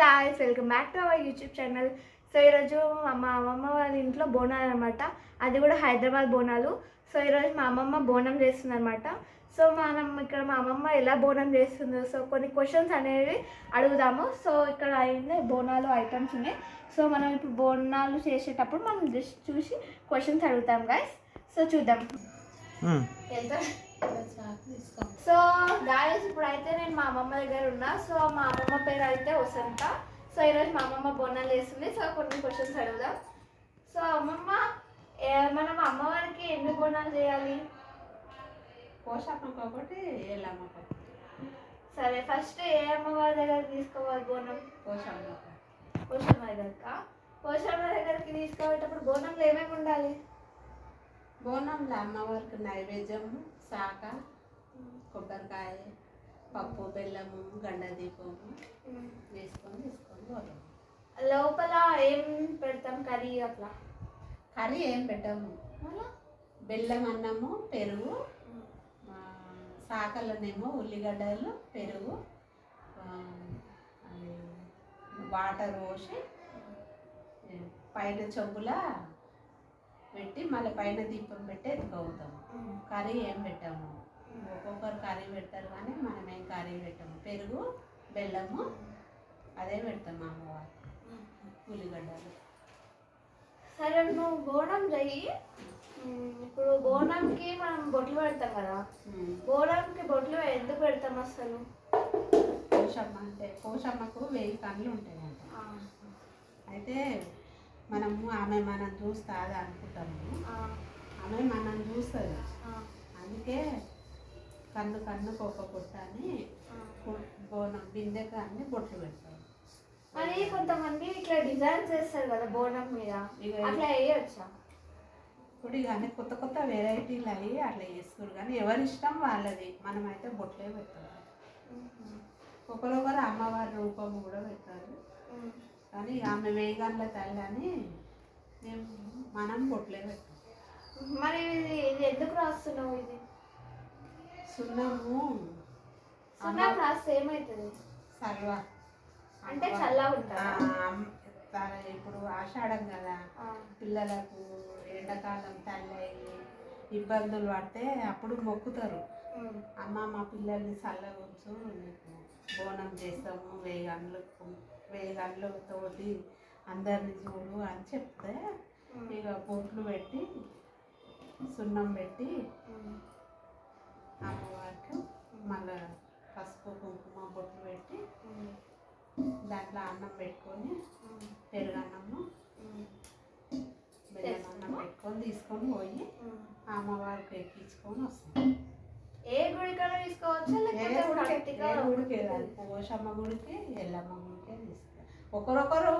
Guys welcome back to our YouTube channel so ఈరోజు మా అమ్మమ్మ వాళ్ళ ఇంట్లో బోనాలు అనమాట అది కూడా హైదరాబాద్ బోనాలు. సో ఈరోజు మా అమ్మమ్మ బోనం చేస్తుంది అనమాట సో మనం ఇక్కడ మా అమ్మమ్మ ఎలా బోనం చేస్తుందో సో కొన్ని క్వశ్చన్స్ అనేవి అడుగుదాము. సో ఇక్కడ అయింది బోనాలు ఐటమ్స్ ఉన్నాయి. సో మనం ఇప్పుడు బోనాలు చేసేటప్పుడు మనం జస్ట్ చూసి క్వశ్చన్స్ అడుగుతాం గాయస్ సో చూద్దాం. సో గాయస్ ఇప్పుడు అయితే నేను మా అమ్మమ్మ దగ్గర ఉన్నా. సో మా అమ్మమ్మ పేరు అయితే వసంత. సో ఈరోజు మా అమ్మమ్మ బోనాలు వేస్తుంది సో కొన్ని క్వశ్చన్స్ అడుగుదాం. సో అమ్మమ్మ మనం అమ్మవారికి ఎన్ని బోనాలు చేయాలి? ఎల్లమ్మకు ఒకటి సరే ఫస్ట్ ఏ అమ్మవారి దగ్గర తీసుకోవాలి బోనం? పోషమ్మకు పోషమ్మ దగ్గరకా? పోషమ్మ దగ్గరికి తీసుకోవేటప్పుడు బోనంలో ఏమేమి ఉండాలి? బోనంలో అమ్మవారికి నైవేద్యము శాక కొబ్బరికాయ పప్పు బెల్లము గండ దీపము వేసుకొని తీసుకొని పోతాం లోపల ఏం పెడతాం కర్రీ అట్లా? కర్రీ ఏం పెట్టాము? బెల్లం అన్నము పెరుగు ఆ, శాకలనేమో ఉల్లిగడ్డలు పెరుగు వాటర్ పోసి పైన చెంబుల పెట్టి మళ్ళీ పైన దీపం పెట్టి ఎత్తుకోవుతాము కర్రీ ఏం పెట్టాము? ఒక్కొక్కరు కర్రీ పెడతారు కానీ మనం ఏం కర్రీ పెట్టాము? పెరుగు బెల్లము అదే పెడతాము అమ్మవారు ఉల్లిగడ్డలు. సరే నువ్వు బోనం చెయ్యి. ఇప్పుడు బోనంకి మనం బొట్లు పెడతాం కదా. బోనంకి బొట్లు ఎందుకు పెడతాం అసలు? పోషమ్మ అంటే పోషమ్మకు వెయ్యి కళ్ళు ఉంటాయంట. అయితే మనము ఆమె మనం చూస్తాది అనుకుంటాము. ఆమె మనం చూస్తుంది. అందుకే కన్ను కన్నుకు ఒక పొట్ట అని బోనం బిందెకు అన్ని బొట్లు పెడతారు. మరి కొంతమంది ఇట్లా డిజైన్ చేస్తారు కదా బోనం మీద. అట్లా వేయొచ్చా? ఇప్పుడు ఇక అన్ని కొత్త కొత్త వెరైటీలు అవి అట్లా చేస్తారు కానీ ఎవరి ఇష్టం వాళ్ళది. మనమైతే బొట్లే పెడతాం. ఒకరొకరు అమ్మవారి రూపం కూడా పెడతారు. కానీ ఆమె వేగంలో తల్లి అని మేము మనం బొట్లే పెడతాం మరి ఇది ఇది ఎందుకు రాస్తున్నావు ఇది? సున్నము. సున్నా రాస్తే ఏమవుతుంది సల్వా. అంటే చల్లగా ఉంటారా? ఇప్పుడు ఆషాఢం కదా. పిల్లలకు ఎండాకాలం తల్లి ఇబ్బందులు పడితే అప్పుడు మొక్కుతారు. అమ్మ మా పిల్లల్ని చల్లగా ఉంచు నీకు బోనం చేస్తాము వెయ్యి గంటలకు వెయ్యి గంటలతోటి అందరిని చూడు అని చెప్తే ఇక బొట్లు పెట్టి సున్నం పెట్టి అమ్మవారికి మళ్ళా పసుపు కుంకుమ బొట్లు పెట్టి దాంట్లో అన్నం పెట్టుకొని పెరుగన్నము. బెల్లం అన్నం పెట్టుకొని తీసుకొని పోయి అమ్మవారికి ఎక్కించుకొని వస్తాం. ఏ గుడికైనా తీసుకోవచ్చా గుడికి పోషమ్మ గుడికి ఎల్లమ్మ గుడికి ఒకరొకరు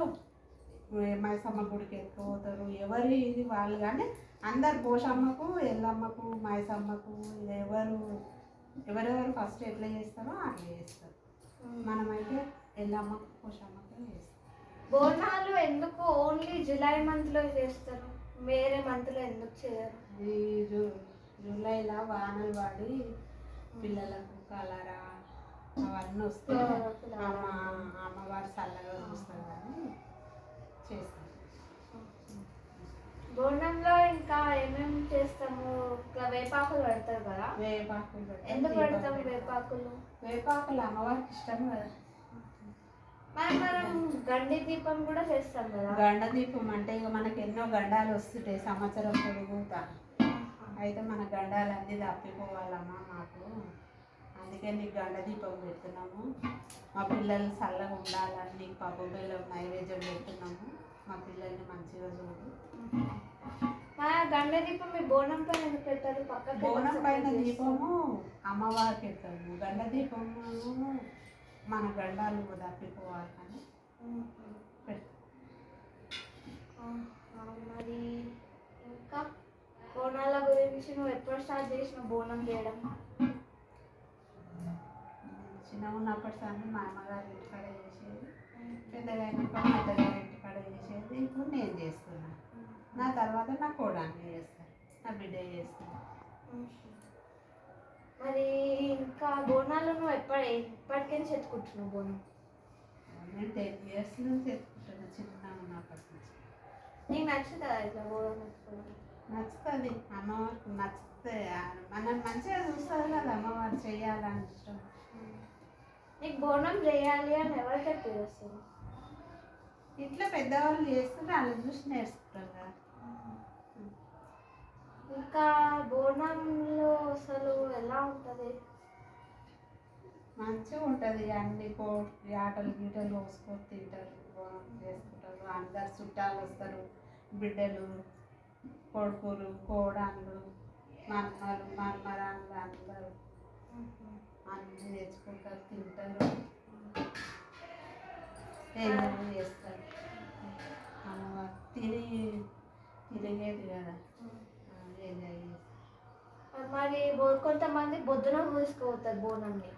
మైసమ్మ గుడికి ఎత్తుకుపోతారు. ఎవరి ఇది వాళ్ళు కానీ అందరు పోషమ్మకు ఎల్లమ్మకు మైసమ్మకు ఎవరు ఎవరెవరు ఫస్ట్ ఎట్లా చేస్తారో అట్లా చేస్తారు. మనమైతే ఎల్లమ్మకు పోషమ్మకు చేస్తాం. బోనాలు ఎందుకు ఓన్లీ జూలై మంత్లో చేస్తారు? వేరే మంత్లో ఎందుకు చేయరు? ఈ జూ జూలైలో వానలు పడి పిల్లలకు కలరా అవన్నీ వస్తే అమ్మ అమ్మవారు చల్లగా చూస్తారు అని చేస్తాం బోనంలో ఇంకా ఏమేమి చేస్తాము? ఇంకా వేపాకులు పెడతారు కదా? వేపాకులు ఎందుకు పెడతాం. వేపాకులు. వేపాకులు? అమ్మవారికి ఇష్టం కదా. మనం గండి దీపం కూడా చేస్తాం కదా? గండ దీపం అంటే ఇక మనకి ఎన్నో గండాలు వస్తుంటాయి. సంవత్సరం పొడుగుతా అయితే మన గండాలన్నీ తప్పిపోవాలమ్మా మాకు. అందుకే నీకు గండ దీపం పెడుతున్నాము. మా పిల్లలు చల్లగా ఉండాలని నీకు పప్పు బెల్లం నైవేద్యం పెడుతున్నాము. మా పిల్లల్ని మంచిగా చూడు. మా గండ దీపం మీ బోనం పైన ఎందుకు పెట్టారు పక్కకి బోనం పైన దీపము అమ్మవారికి పెడతాము. గండ దీపము మన గండాలు తప్పిపోవాలని పెడతాం మరి ఇంకా బోనాల గురించి నువ్వు ఎప్పుడు స్టార్ట్ చేసిన బోనం చేయడం? చిన్నగా ఉన్నప్పటి సార్లు మా అమ్మగారి ఇంటికాడ చేసేది పెద్దగా అయినాక మా అత్తగారి ఇంటికాడ చేసేది ఇప్పుడు నేను చేస్తున్నాను నా తర్వాత నా కోడాన్ని చేస్తాను నా బిడ్డ చేస్తాను మరి ఇంకా బోనాలు నువ్వు ఎప్పటి ఎప్పటికైనా చెప్పుకుంటున్నావు బోనం? నేను టెన్ ఇయర్స్ నుంచి ఎత్తుకుంటాను చిన్న ఉన్నప్పటి నుంచి. నీకు నచ్చుతుందా ఇట్లా బోనం నచ్చుతుంది అమ్మవారికి నచ్చితే మనం మంచిగా చూస్తుంది కదా అమ్మవారు చేయాలని ఇష్టం. నీకు బోనం చేయాలి అని ఎవరు చెప్పారు అసలు ఇట్లా పెద్దవాళ్ళు చేస్తుంటే వాళ్ళు చూసి నేర్చుకుంటారు కదా. ఇంకా బోనంలో అసలు ఎలా ఉంటుంది? మంచిగా ఉంటుంది అన్ని కో ఈ ఆటలు గీటలు పోసుకొని తింటారు బోనం చేసుకుంటారు. అందరు చుట్టాలు వస్తారు బిడ్డలు కొడుకులు కోడళ్ళు మన్మలు మన్మరాళ్ళు అందరూ. అన్నీ తెచ్చుకుంటారు తింటారు. ఎంజాయ్ చేస్తారు? అమ్మవారు తిని తిరిగేది కదా. ఎంజాయ్ మరి కొంతమంది పొద్దున తీసుకుపోతారు బోనంని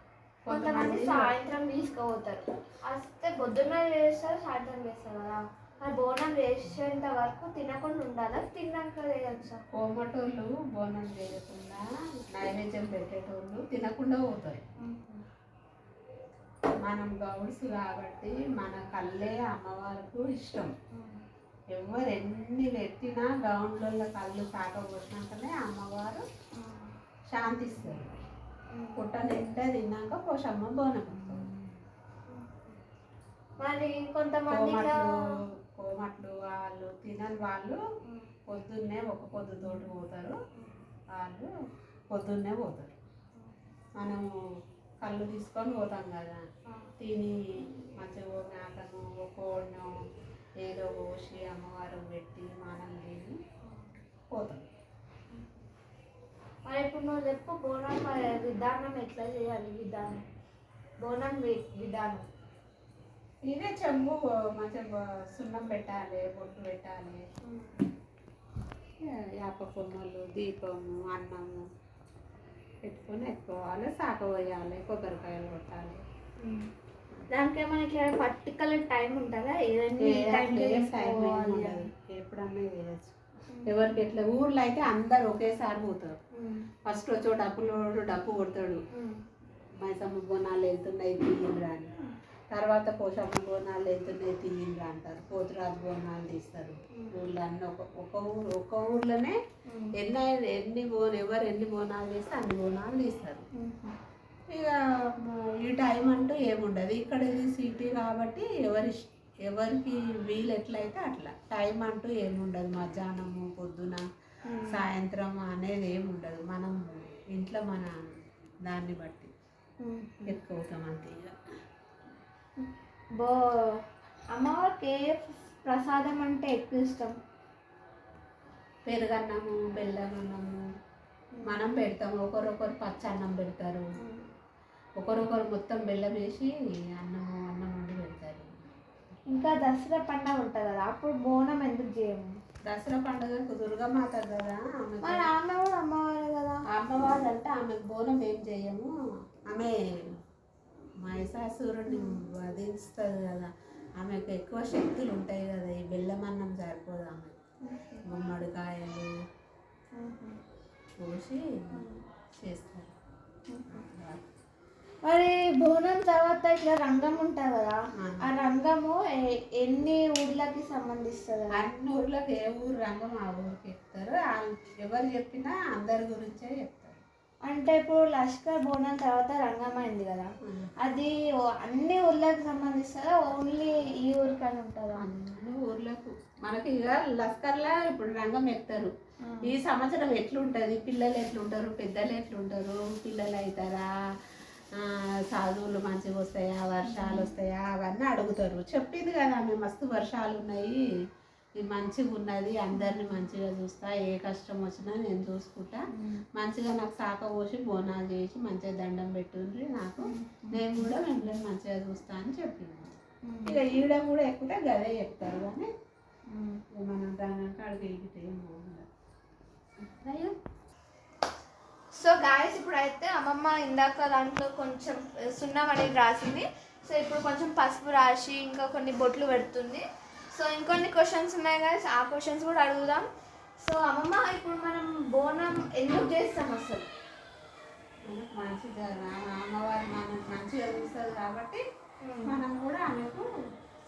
కొంతమంది సాయంత్రం తీసుకుపోతారు. వస్తే పొద్దున్న చేస్తారు సాయంత్రం చేస్తారు కదా. మరి బోనం చేసేంత వరకు తినకుండా ఉండాలా? తిన్నాక చేయొచ్చా కోమటోళ్ళు బోనం చేయకుండా నైవేద్యం పెట్టేటోళ్ళు తినకుండా పోతారు. మనం గౌడ్స్ కాబట్టి మన కళ్ళే అమ్మవారికి ఇష్టం. ఎవరు ఎన్ని పెట్టినా గౌండ్లలో కళ్ళు తాక పోసినాకనే అమ్మవారు శాంతిస్తారు. పుట్ట నిండా తిన్నాక పోషమ్మ బోనం. మరి కొంతమంది కోమట్లు వాళ్ళు తినని వాళ్ళు. పొద్దున్నే ఒక పొద్దుతోటి పోతారు. వాళ్ళు పొద్దున్నే పోతారు. మనము కళ్ళు తీసుకొని పోతాం కదా. తిని మంచిగా ఓ ఒక కోడినో ఏదో పోసి అమ్మవారు పెట్టి మనం తిని పోతాం. మరి ఇప్పుడు నువ్వు చెప్పు బోనం విధానం ఎట్లా చేయాలి? విధానం. బోనం విధానం. ఇదే చెంబు మంచిగా సున్నం పెట్టాలి బొట్టు పెట్టాలి. యాప కొమ్మలు దీపము అన్నము పెట్టుకొని ఎత్తుకోవాలి సాక పోయాలి కొబ్బరికాయలు కొట్టాలి. దానికి ఇట్లా పర్టికులర్ టైం ఉంటుందా? ఏదైనా. ఎప్పుడన్నా వేయచ్చు ఎవరికి ఎట్లా ఊర్లో అయితే అందరు ఒకేసారి పోతారు. ఫస్ట్ వచ్చో డప్పులు డప్పు కొడతాడు. మైసమ్మ బోనాలు వెళ్తున్నాయి తీయండ్రా అని తర్వాత పోషమ్మ బోనాలు వెళ్తున్నాయి తీయండ్రా అంటారు. పోతురాజు బోనాలు తీస్తారు. ఊళ్ళో అన్నీ ఒక ఒక ఊరు ఒక ఊర్లోనే ఎన్ని ఎన్ని బోన్ ఎవరు ఎన్ని బోనాలు చేస్తే అన్ని బోనాలు తీస్తారు. ఇక ఈ టైం అంటూ ఏముండదు. ఇక్కడ ఇది సిటీ కాబట్టి ఎవరి ఎవరికి వీలు ఎట్లయితే అట్లా. టైం అంటూ ఏముండదు. మధ్యాహ్నము పొద్దున సాయంత్రం అనేది ఏమి ఉండదు మనం ఇంట్లో మన దాన్ని బట్టి ఎక్కువతాం అంతే ఇక బో అమ్మవారికి ఏ ప్రసాదం అంటే ఎక్కువ ఇష్టం. పెరుగన్నము బెల్లం అన్నము మనం పెడతాము. ఒకరొకరు పచ్చి అన్నం పెడతారు ఒకరొకరు మొత్తం బెల్లం వేసి అన్నము అన్నం వండి పెడతారు. ఇంకా దసరా పండగ ఉంటుంది కదా అప్పుడు బోనం ఎందుకు చేయము దసరా పండుగకు దుర్గమాత కదా ఆమె కూడా అమ్మవారే కదా. అమ్మవారు అంటే ఆమెకు బోనం ఏం చేయము ఆమె మహిషాసురుని వధిస్తుంది కదా ఆమెకు ఎక్కువ శక్తులు ఉంటాయి కదా ఈ బెల్లం అన్నం సరిపోదు ఆమె గుమ్మడికాయలు పోసి చేస్తారు. మరి బోనం తర్వాత ఇట్లా రంగం ఉంటుంది కదా ఆ. రంగము ఎన్ని ఊర్లకి సంబంధిస్తుంది? అన్ని ఊర్లకు ఏ ఊరు రంగం ఆ ఊరికి చెప్తారు. ఎవరు చెప్పినా అందరి గురించే చెప్తారు. అంటే ఇప్పుడు లష్కర్ బోనం తర్వాత రంగం అయింది కదా అది అన్ని ఊర్లకు సంబంధిస్తుందా ఓన్లీ ఈ ఊరికి అని ఉంటుందా? అన్ని ఊర్లకు. మనకి ఇక లస్కర్లా ఇప్పుడు రంగం ఎక్కుతారు. ఈ సంవత్సరం ఎట్లుంటుంది? పిల్లలు ఎట్లుంటారు? పెద్దలు ఎట్లుంటారు? పిల్లలు అవుతారా చదువులు మంచిగా వస్తాయా? వర్షాలు వస్తాయా? అవన్నీ అడుగుతారు. చెప్పింది కదా ఆమె మస్తు వర్షాలు ఉన్నాయి. ఇది మంచిగా ఉన్నది అందరిని మంచిగా చూస్తా ఏ కష్టం వచ్చినా నేను చూసుకుంటా. మంచిగా నాకు సాక పోసి బోనాలు చేసి మంచిగా దండం పెట్టుండ్రి నాకు. నేను కూడా మిమ్మల్ని మంచిగా చూస్తా అని చెప్పింది ఇక ఈడ కూడా ఎక్కుతే గదే చెప్తారు కానీ మనం దాని కాడికి ఎగితే ఏం బాగుండదు. సో గాయస్ ఇప్పుడు అయితే అమ్మమ్మ ఇందాక దాంట్లో కొంచెం సున్నం అనేది రాసింది. సో ఇప్పుడు కొంచెం పసుపు రాసి ఇంకా కొన్ని బొట్లు పెడుతుంది. సో ఇంకొన్ని క్వశ్చన్స్ ఉన్నాయి గాయస్ ఆ క్వశ్చన్స్ కూడా అడుగుదాం. సో అమ్మమ్మ ఇప్పుడు మనం బోనం ఎందుకు చేస్తాం అసలు? మనకు మంచిగా అమ్మవారు మనకు మంచిగా చూస్తుంది కాబట్టి మనం కూడా ఆమెకు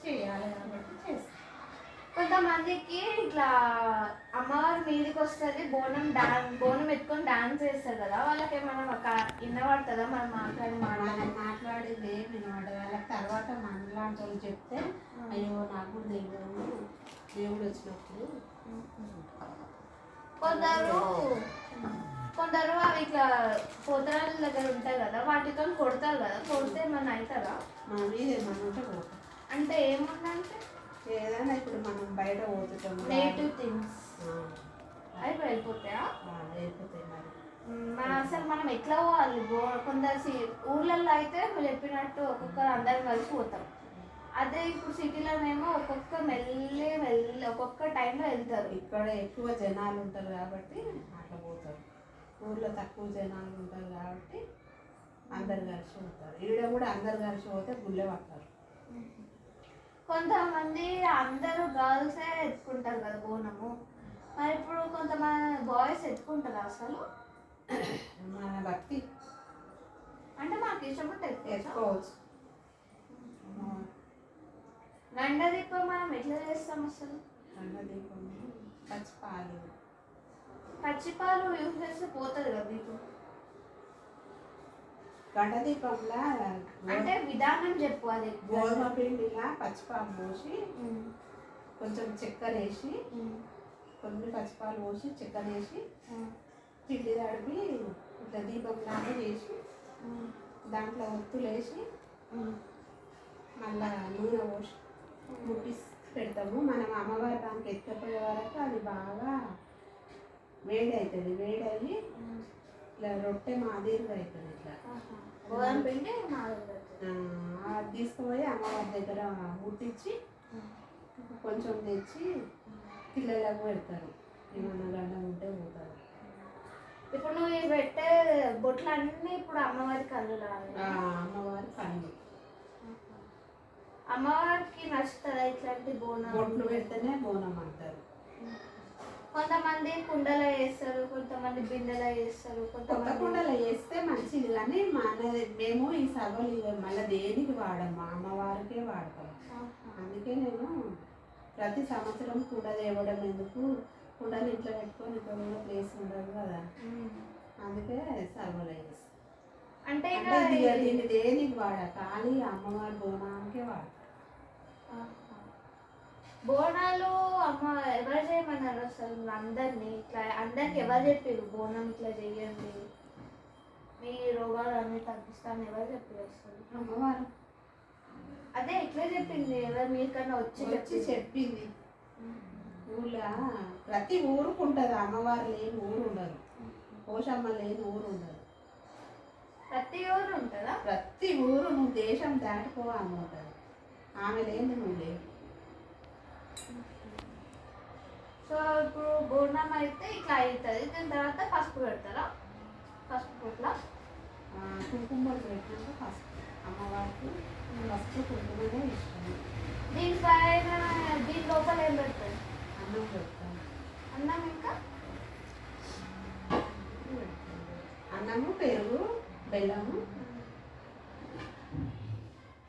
చేయాలి కాబట్టి చేస్తాం. కొంతమందికి ఇట్లా అమ్మవారి మీదకి వస్తుంది బోనం డాన్ బోనం ఎత్తుకొని డాన్స్ చేస్తారు కదా. వాళ్ళకి ఏమైనా ఒక వినబడుతుందా మనం మాట్లాడి మనం మాట్లాడి మాట్లాడింది ఏం వినవాడు వాళ్ళకి తర్వాత మనలాంటి వాళ్ళు చెప్తే అయ్యో నాకు కూడా తెలియదు దేవుడు వచ్చినప్పుడు. కొందరు కొందరు అవి ఇట్లా పోతరాల దగ్గర ఉంటాయి కదా వాటితో కొడతారు కదా కొడితే ఏమన్నా అవుతారా? మన మీద ఏమన్నా ఉంటే అంటే ఏముందంటే ఏదైనా ఇప్పుడు మనం బయట పోతుంటాం నేటివ్ థింగ్స్ అవి వెళ్ళిపోతాయా మ్మ్, మన అసలు మనం ఎట్లా పోవాలి? కొందరు ఊర్లలో అయితే చెప్పినట్టు ఒక్కొక్కరు అందరం కలిసి పోతాం. అదే ఇప్పుడు సిటీలోనేమో ఒక్కొక్క మెల్లి మెల్లి ఒక్కొక్క టైంలో వెళ్తారు. ఇక్కడ ఎక్కువ జనాలు ఉంటారు కాబట్టి అట్లా పోతారు. ఊర్లో తక్కువ జనాలు ఉంటారు కాబట్టి అందరు కలిసి పోతారు. ఈడ కూడా అందరు కలిసి పోతే గుళ్ళే పడతారు. కొంతమంది అందరూ గర్ల్సే ఎత్తుకుంటారు కదా బోనము. మరి ఇప్పుడు కొంతమంది బాయ్స్ ఎత్తుకుంటారు అసలు? మన భక్తి అంటే మాకు ఇష్టం ఉంటే ఎత్తుకోవచ్చా? ఎత్తుకోవచ్చు గండ దీపం మనం ఎట్లా చేస్తాం అసలు? అన్నదీపం పచ్చిపాలు. పచ్చిపాలు యూజ్ చేస్తే పోతుంది కదా దీపం? గంట దీపంలా అంటే విధానం చెప్పు అది. గోధుమ పిండిలా పచ్చిపాలు పోసి కొంచెం చక్కెర వేసి కొన్ని పచ్చిపాలు పోసి చక్కెర వేసి పిండి తడిపి ఇట్లా దీపం లాగా చేసి దాంట్లో ఒత్తులు వేసి. మళ్ళా నూనె పోసి ముట్టి పెడతాము. మనం అమ్మవారి దానికి ఎత్తుకపోయే వరకు అది బాగా వేడి అవుతుంది వేడి అయ్యి ఇట్లా రొట్టె మాదిరిగా అవుతుంది ఇట్లా. గోధుమ పిండి అది తీసుకుపోయి అమ్మవారి దగ్గర ముట్టించి కొంచెం తెచ్చి పిల్లలకు పెడతారు. ఏమన్నా గండం ఉంటే పోతారు. ఇప్పుడు నువ్వు ఇవి పెట్టే బొట్లు అన్నీ ఇప్పుడు అమ్మవారి కళ్ళు అమ్మవారి కళ్ళు. అమ్మవారికి నచ్చుతుందా ఇట్లాంటి బోనం? బొట్లు పెడితేనే బోనం అంటారు. కొంతమంది కుండలో వేస్తారు కొంతమంది బిందెలో వేస్తారు కొత్త కొంతమంది కుండలో వేస్తే మంచిది కానీ మన మేము ఈ ఇక మళ్ళీ దేనికి వాడము? అమ్మవారికే వాడతాం. అందుకే నేను ప్రతి సంవత్సరం కుండ తేవడం ఎందుకు? కుండలు ఇంట్లో పెట్టుకొని ఇక్కడ కూడా ప్లేస్ ఉండదు కదా. అందుకే సర్వలు అంటే దీన్ని దేనికి వాడ? ఖాళీ అమ్మవారి బోనానికే ఆహా. బోనాలు అమ్మ ఎవరు చేయమన్నారు అసలు అందరినీ? ఇట్లా అందరికి ఎవరు చెప్పారు బోనం ఇట్లా చెయ్యండి. మీ రోగాలు అన్నీ తగ్గిస్తాను ఎవరు చెప్పారు అసలు? అమ్మవారు. అదే ఇట్లా చెప్పింది. ఎవరు మీకన్నా వచ్చి వచ్చి చెప్పింది. ఊళ్ళో ప్రతి ఊరుకు ఉంటుంది అమ్మవారు లేని ఊరు ఉండదు పోషమ్మ లేని ఊరు ఉండదు ప్రతి ఊరు ఉంటుందా? ప్రతి ఊరు నువ్వు దేశం దాటిపోవాలి ఉంటుంది ఆమె లేని నువ్వు లేవు. సో ఇప్పుడు బోనం అయితే ఇట్లా అవుతుంది దాని తర్వాత పసుపు పెడతారా? పసుపు పుట్ల? కుంకుమలు పెట్టినాక ఫస్ట్ అమ్మవారికి ఫస్ట్ కుంకుమనే ఇష్టం. దీనిపైన దీని లోపల ఏం పెడతారు? అన్నం ఇంకా అన్నము పెరుగు బెల్లము.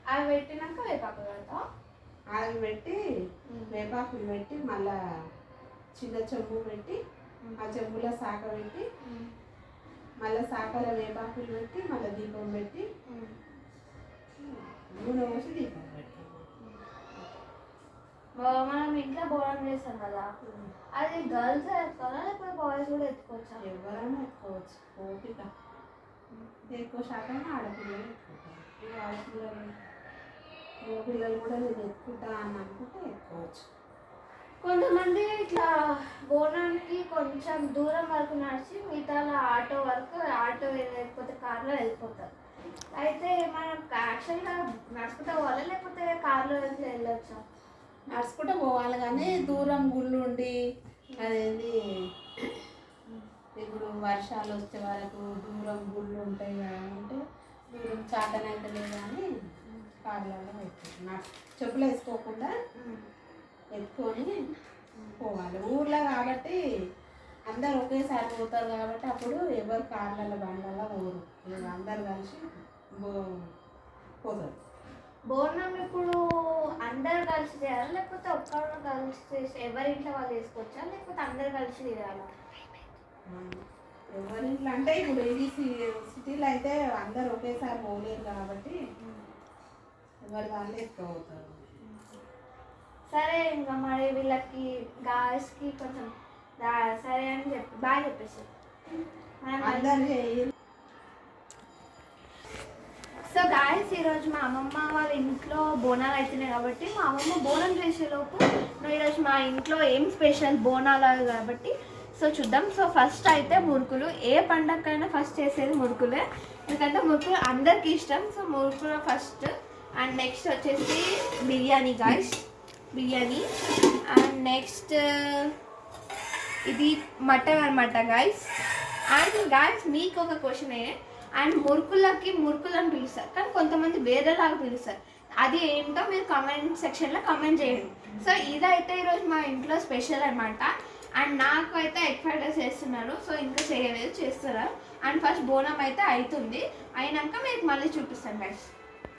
అవి పెట్టినాక వేపాకు పెడతా అవి పెట్టి వేపాకులు పెట్టి మళ్ళా చిన్న చెంబు పెట్టి ఆ చెంబులో శాఖ పెట్టి మళ్ళీ శాఖలో వేపాకులు పెట్టి మళ్ళీ దీపం పెట్టి నూనె పోసి దీపం మనం ఇంట్లో బోనం చేస్తాం కదా. అది గర్ల్స్ ఎత్తుకోవాలా లేకపోతే బాయ్స్ కూడా ఎత్తుకోవచ్చా? ఎవరైనా ఎత్తుకోవచ్చు. ఓపిక. ఎక్కువ శాతం ఆడపిల్లలు ఎత్తుకుంటారు. ఆడపిల్లలు మగ పిల్లలు కూడా నేను ఎత్తుకుంటా అని అనుకుంటే ఎత్తుకోవచ్చు. కొంతమంది ఇట్లా బోనానికి కొంచెం దూరం వరకు నడిచి మిగతా ఆటో వరకు ఆటో లేకపోతే కార్లో వెళ్ళిపోతారు. అయితే మనం యాక్చువల్గా నడుచుకుంటూ పోవాలా లేకపోతే కార్లో వెళ్తే వెళ్ళొచ్చా? నడుచుకుంటూ పోవాలి కానీ దూరం గుళ్ళు ఉండి అదేంది ఇప్పుడు వర్షాలు వచ్చే వరకు దూరం గుళ్ళు ఉంటాయి కదా అంటే దూరం చాటనైతే కానీ కార్లలో ఎక్కువ చెప్పులు వేసుకోకుండా ఎత్తుకొని పోవాలి. ఊర్లో కాబట్టి అందరు ఒకేసారి పోతారు కాబట్టి అప్పుడు ఎవరు కార్లలో బండ్లలో పోరు. అందరు కలిసి పోతారు. బోనం ఇప్పుడు అందరు కలిసి చేయాలా? లేకపోతే ఒక్కరు కలిసి చేసి ఎవరి ఇంట్లో వాళ్ళు చేసుకోవచ్చా? లేకపోతే అందరు కలిసి చేయాలా ఎవరింట్లో అంటే ఇప్పుడు సి- సిటీలో అయితే అందరు ఒకేసారి పోలేరు కాబట్టి ఎవరి వాళ్ళు ఎత్తుకోపోతారు సరే ఇంకా మరి వీళ్ళకి గాయస్కి కొంచెం సరే అని చెప్పి బాగా చెప్పేసి అందరు సో గాయస్ ఈరోజు మా అమ్మమ్మ వాళ్ళ ఇంట్లో బోనాలు అవుతున్నాయి కాబట్టి మా అమ్మమ్మ బోనం చేసేలోపు నువ్వు ఈరోజు మా ఇంట్లో ఏం స్పెషల్ బోనాలు కాబట్టి సో చూద్దాం. సో ఫస్ట్ అయితే మురుకులు. ఏ పండగకైనా ఫస్ట్ చేసేది మురుకులే. ఎందుకంటే మురుకులు అందరికీ ఇష్టం. సో మురుకులు ఫస్ట్ అండ్ నెక్స్ట్ వచ్చేసి biryani guys biryani. And next ఇది మటన్ అనమాట గాయస్ అండ్ గాయస్ మీకు ఒక క్వశ్చన్ ఏ. అండ్ మురుకులకి మురుకులు అని పిలుస్తారు. కానీ కొంతమంది వేరేలాగా పిలుస్తారు. అది ఏంటో మీరు కమెంట్ సెక్షన్లో కమెంట్ చేయండి. సో ఇదైతే ఈరోజు మా ఇంట్లో స్పెషల్ అనమాట అండ్ నాకు అయితే ఎగ్ ఫ్రైడ్ రైస్ చేస్తున్నారు. సో ఇంకా చేయలేదు చేస్తున్నారు. అండ్ ఫస్ట్ బోనం అయితే అవుతుంది అయినాక మీకు మళ్ళీ చూపిస్తాను గైస్